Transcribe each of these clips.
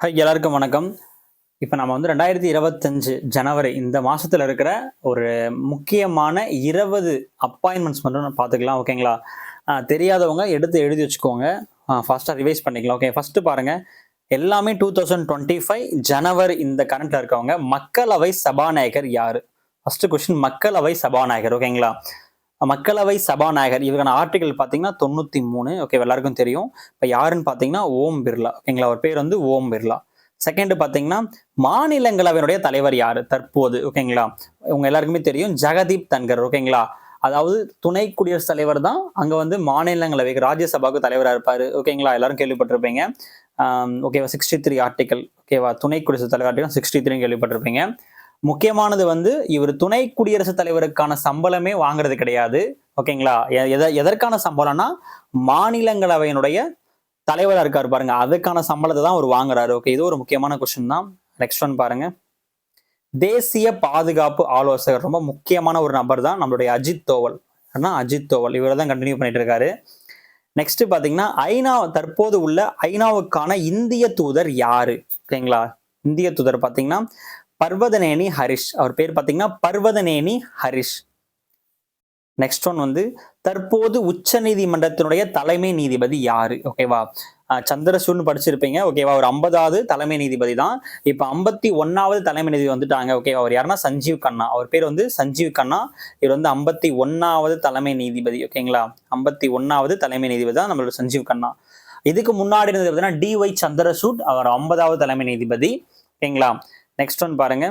Hi எல்லாருக்கும் வணக்கம். இப்போ நம்ம வந்து ரெண்டாயிரத்தி இருபத்தஞ்சு ஜனவரி இந்த மாதத்தில் இருக்கிற ஒரு முக்கியமான இருபது அப்பாயின்மெண்ட்ஸ் மட்டும் நம்ம பார்த்துக்கலாம் ஓகேங்களா தெரியாதவங்க எடுத்து எழுதி வச்சுக்கோங்க. ஃபாஸ்ட்டாக ரிவைஸ் பண்ணிக்கலாம் ஓகே ஃபஸ்ட்டு பாருங்கள் எல்லாமே two thousand twenty five January இந்த கரண்ட்டில் இருக்கவங்க மக்களவை சபாநாயகர் யார்? ஃபஸ்ட்டு கொஸ்டின் மக்களவை சபாநாயகர் ஓகேங்களா மக்களவை சபாநாயகர். இவருக்கான ஆர்டிகல் பார்த்தீங்கன்னா தொண்ணூற்றி மூணு. ஓகே எல்லாருக்கும் தெரியும். இப்போ யாருன்னு பார்த்தீங்கன்னா ஓம் பிர்லா. ஓகேங்களா அவர் பேர் வந்து ஓம் பிர்லா. செகண்ட் பார்த்தீங்கன்னா மாநிலங்களவையினுடைய தலைவர் யாரு? தற்போது. ஓகேங்களா உங்க எல்லாருக்குமே தெரியும். ஜெகதீப் தன்கர். ஓகேங்களா அதாவது துணை குடியரசுத் தலைவர் தான் அங்க வந்து மாநிலங்களவைக்கு ராஜ்யசபாவுக்கு தலைவராக இருப்பாரு. ஓகேங்களா எல்லாரும் கேள்விப்பட்டிருப்பீங்க. ஓகேவா சிக்ஸ்டி த்ரீ ஆர்டிகல் ஓகேவா துணை குடியரசுத் தலைவர் ஆர்டிகல் சிக்ஸ்டி த்ரீ கேள்விப்பட்டிருப்பீங்க. முக்கியமானது வந்து இவர் துணை குடியரசுத் தலைவருக்கான சம்பளமே வாங்குறது கிடையாது. ஓகேங்களா? எ- எத- எதற்கான சம்பளம்னா மாநிலங்களவையினுடைய தலைவரா இருக்காரு பாருங்க. அதுக்கான சம்பளத்தை தான் அவர் வாங்குறாரு. ஓகே இது ஒரு முக்கியமான கொஸ்டின் தான். நெக்ஸ்ட் ஒன் பாருங்க. தேசிய பாதுகாப்பு ஆலோசகர் ரொம்ப முக்கியமான ஒரு நபர் தான் நம்மளுடைய அஜித் தோவல். அஜித் தோவல். இவரை தான் கண்டினியூ பண்ணிட்டு இருக்காரு. நெக்ஸ்ட் பாத்தீங்கன்னா ஐநா தற்போது உள்ள ஐநாவுக்கான இந்திய தூதர் யாரு? ஓகேங்களா? இந்திய தூதர் பாத்தீங்கன்னா பர்வதனேனி ஹரிஷ். அவர் பேர் பாத்தீங்கன்னா பர்வதனேனி ஹரிஷ். நெக்ஸ்ட் ஒன் வந்து தற்போது உச்ச நீதிமன்றத்தினுடைய தலைமை நீதிபதி யாரு? ஓகேவா அஹ் சந்திரசூட்னு படிச்சிருப்பீங்க. ஓகேவா ஒரு ஐம்பதாவது தலைமை நீதிபதி தான். இப்போ ஐம்பத்தி ஒன்னாவது தலைமை நீதிபதி வந்துட்டாங்க. ஓகேவா அவர் யாருன்னா? சஞ்சீவ் கண்ணா. அவர் பேர் வந்து சஞ்சீவ் கண்ணா. இவர் வந்து ஐம்பத்தி ஒன்னாவது தலைமை நீதிபதி. ஓகேங்களா ஐம்பத்தி ஒன்னாவது தலைமை நீதிபதி தான் நம்மளோட சஞ்சீவ் கண்ணா. இதுக்கு முன்னாடி இருந்தது பார்த்தீங்கன்னா டி ஒய் சந்திரசூட். அவர் ஐம்பதாவது தலைமை நீதிபதி. ஓகேங்களா நெக்ஸ்ட் ஒன் பாருங்க.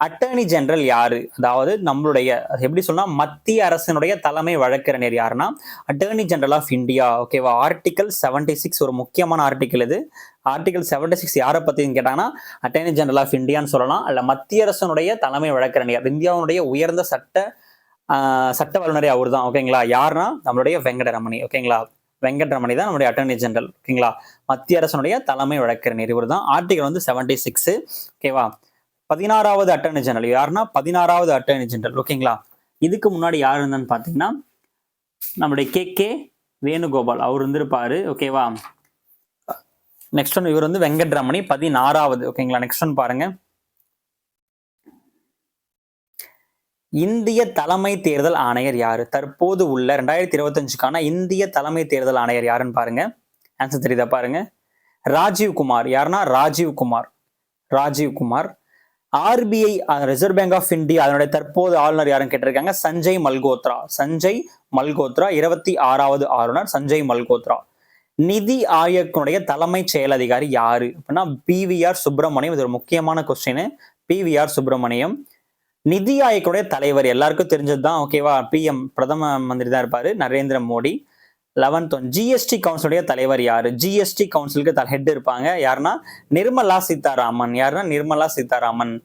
அட்டர்னி ஜெனரல் யாரு? அதாவது நம்மளுடைய எப்படி சொன்னா மத்திய அரசினுடைய தலைமை வழக்கறிஞர் யாருன்னா அட்டர்னி ஜெனரல் ஆஃப் இந்தியா ஓகேவா ஆர்டிகல் 76 சிக்ஸ் ஒரு முக்கியமான ஆர்டிகல் இது. ஆர்டிகல் 76 சிக்ஸ் யாரை பத்தின்னு கேட்டாங்கன்னா அட்டர்னி ஜெனரல் ஆஃப் இந்தியான்னு சொல்லலாம். அல்ல மத்திய அரசனுடைய தலைமை வழக்கறிஞர். இந்தியாவுடைய உயர்ந்த சட்ட சட்ட வல்லுநரே அவர் தான் ஓகேங்களா யாருன்னா நம்மளுடைய வெங்கடரமணி ஓகேங்களா வெங்கட்ரமணி தான் நம்முடைய அட்டர்னி ஜெனரல் ஓகேங்களா மத்திய அரசனுடைய தலைமை வழக்கறிஞர் இவர் தான். ஆர்டிகல் வந்து செவன்டி சிக்ஸ் ஓகேவா பதினாறாவது அட்டர்னி ஜெனரல் யாருன்னா? பதினாறாவது அட்டர்னி ஜெனரல் ஓகேங்களா இதுக்கு முன்னாடி யார் இருந்தான்னு பார்த்தீங்கன்னா நம்முடைய கே கே வேணுகோபால் அவர் இருந்திருப்பாரு. ஓகேவா நெக்ஸ்ட் ஒன் இவர் வந்து வெங்கட்ரமணி. பதினாறாவது. ஓகேங்களா நெக்ஸ்ட் ஒன் பாருங்க. இந்திய தலைமை தேர்தல் ஆணையர் யார்? தற்போது உள்ள ரெண்டாயிரத்தி இருபத்தஞ்சுக்கான இந்திய தலைமை தேர்தல் ஆணையர் யாருன்னு பாருங்க. ஆன்சர் தெரியுதா பாருங்க. ராஜீவ் குமார். யாருன்னா? Rajeev Kumar. Rajeev Kumar. RBI reserve bank of India அதனுடைய தற்போது ஆளுநர் யாருன்னு கேட்டிருக்காங்க? சஞ்சய் மல்கோத்ரா. சஞ்சய் மல்கோத்ரா இருபத்தி ஆறாவது ஆளுநர் சஞ்சய் மல்கோத்ரா. நிதி ஆயோக்கினுடைய தலைமைச் செயல் அதிகாரி யாரு? அப்படின்னா பிவிஆர் சுப்பிரமணியம். இது ஒரு முக்கியமான கொஸ்டின் பிவிஆர் சுப்பிரமணியம். நிதி ஆயோக்குடைய தலைவர் எல்லாருக்கும் தெரிஞ்சது தான் ஓகேவா பிஎம் பிரதம மந்திரி தான் இருப்பாரு. Narendra Modi. Eleventh one GST கவுன்சிலுடைய தலைவர் யாரு? ஜிஎஸ்டி கவுன்சிலுக்கு ஹெட் இருப்பாங்க. யாருன்னா? நிர்மலா சீதாராமன். யாருன்னா? நிர்மலா சீதாராமன்.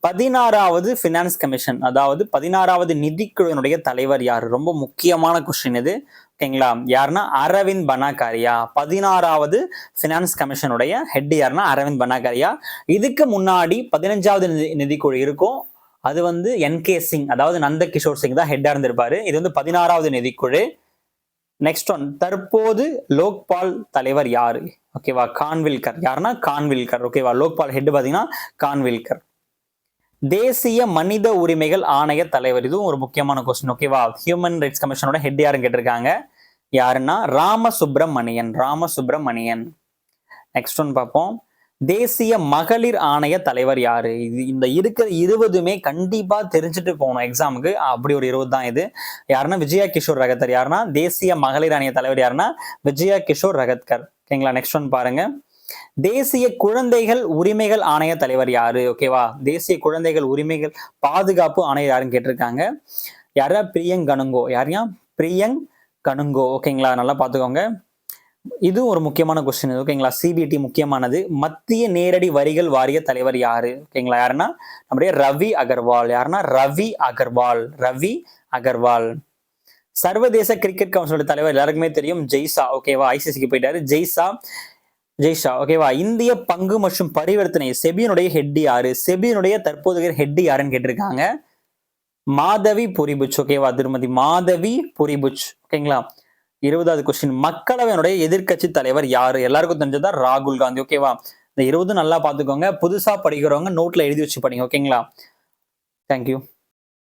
பதினாறாவது ஃபினான்ஸ் கமிஷன் அதாவது பதினாறாவது நிதிக்குழுவினுடைய தலைவர் யார்? ரொம்ப முக்கியமான கொஸ்டின் இது. ஓகேங்களா யாருன்னா? அரவிந்த் பனாகாரியா. பதினாறாவது ஃபினான்ஸ் கமிஷனுடைய ஹெட் யாருன்னா? அரவிந்த் பனாகாரியா. இதுக்கு முன்னாடி பதினஞ்சாவது நிதி நிதிக்குழு இருக்கும். அது வந்து என்கே சிங் அதாவது நந்த கிஷோர் சிங் தான் ஹெட்டா இருந்திருப்பாரு. இது வந்து பதினாறாவது நிதிக்குழு. நெக்ஸ்ட் ஒன் தற்போது லோக்பால் தலைவர் யாரு? ஓகேவா கான்வில்கர். யாருன்னா கான்வில்கர். ஓகேவா லோக்பால் ஹெட் பார்த்தீங்கன்னா கான்வில்கர். தேசிய மனித உரிமைகள் ஆணைய தலைவர். இதுவும் ஒரு முக்கியமான கொஸ்டின் ஓகேவா ஹியூமன் ரைட்ஸ் கமிஷனோட ஹெட் யாருன்னு கேட்டிருக்காங்க? யாருன்னா ராமசுப்ரமணியன் ராமசுப்ரமணியன். நெக்ஸ்ட் ஒன் பார்ப்போம். தேசிய மகளிர் ஆணைய தலைவர் யாரு? இது இந்த இருக்கிற இருபதுமே கண்டிப்பா தெரிஞ்சுட்டு போகணும் எக்ஸாமுக்கு அப்படி ஒரு இருபது தான் இது. யாருன்னா விஜயா கிஷோர் ரகத்தர். யாருன்னா தேசிய மகளிர் ஆணைய தலைவர் யாருன்னா விஜயா கிஷோர் ரகத்கர். ஓகேங்களா நெக்ஸ்ட் ஒன் பாருங்க. தேசிய குழந்தைகள் உரிமைகள் ஆணைய தலைவர் யாரு? ஓகேவா தேசிய குழந்தைகள் உரிமைகள் பாதுகாப்பு ஆணையர் யாருன்னு கேட்டிருக்காங்க. யாரா? பிரியங் கனுங்கோ யாரையா பிரியங் கனுங்கோ ஓகேங்களா நல்லா பார்த்துக்கோங்க. இது ஒரு முக்கியமான கொஸ்டின் ஓகேங்களா? சிபிடி முக்கியமானது. மத்திய நேரடி வரிகள் வாரிய தலைவர் யாரு? ஓகேங்களா? யாருன்னா நம்முடைய ரவி அகர்வால். யாருன்னா ரவி அகர்வால். ரவி அகர்வால். சர்வதேச கிரிக்கெட் கவுன்சிலோட தலைவர் எல்லாருக்குமே தெரியும் ஜெய்சா ஓகேவா? ஐசிசிக்கு போயிட்டாரு. ஜெய்சா ஜெய்ஷா. ஓகேவா? இந்திய பங்கு மற்றும் பரிவர்த்தனை. செபியனுடைய ஹெட் யாரு? செபியனுடைய தற்போதைய ஹெட் யாருன்னு கேட்டிருக்காங்க? மாதவி புரிபுச். ஓகேவா? திருமதி மாதவி புரிபுச். ஓகேங்களா? இருபதாவது கொஸ்டின் மக்களவையினுடைய எதிர்க்கட்சி தலைவர் யாரு? எல்லாருக்கும் தெரிஞ்சதா ராகுல் காந்தி ஓகேவா இந்த இருபதும் நல்லா பார்த்துக்கோங்க. புதுசா படிக்கிறவங்க நோட்ல எழுதி வச்சு படிங்க ஓகேங்களா தேங்க்யூ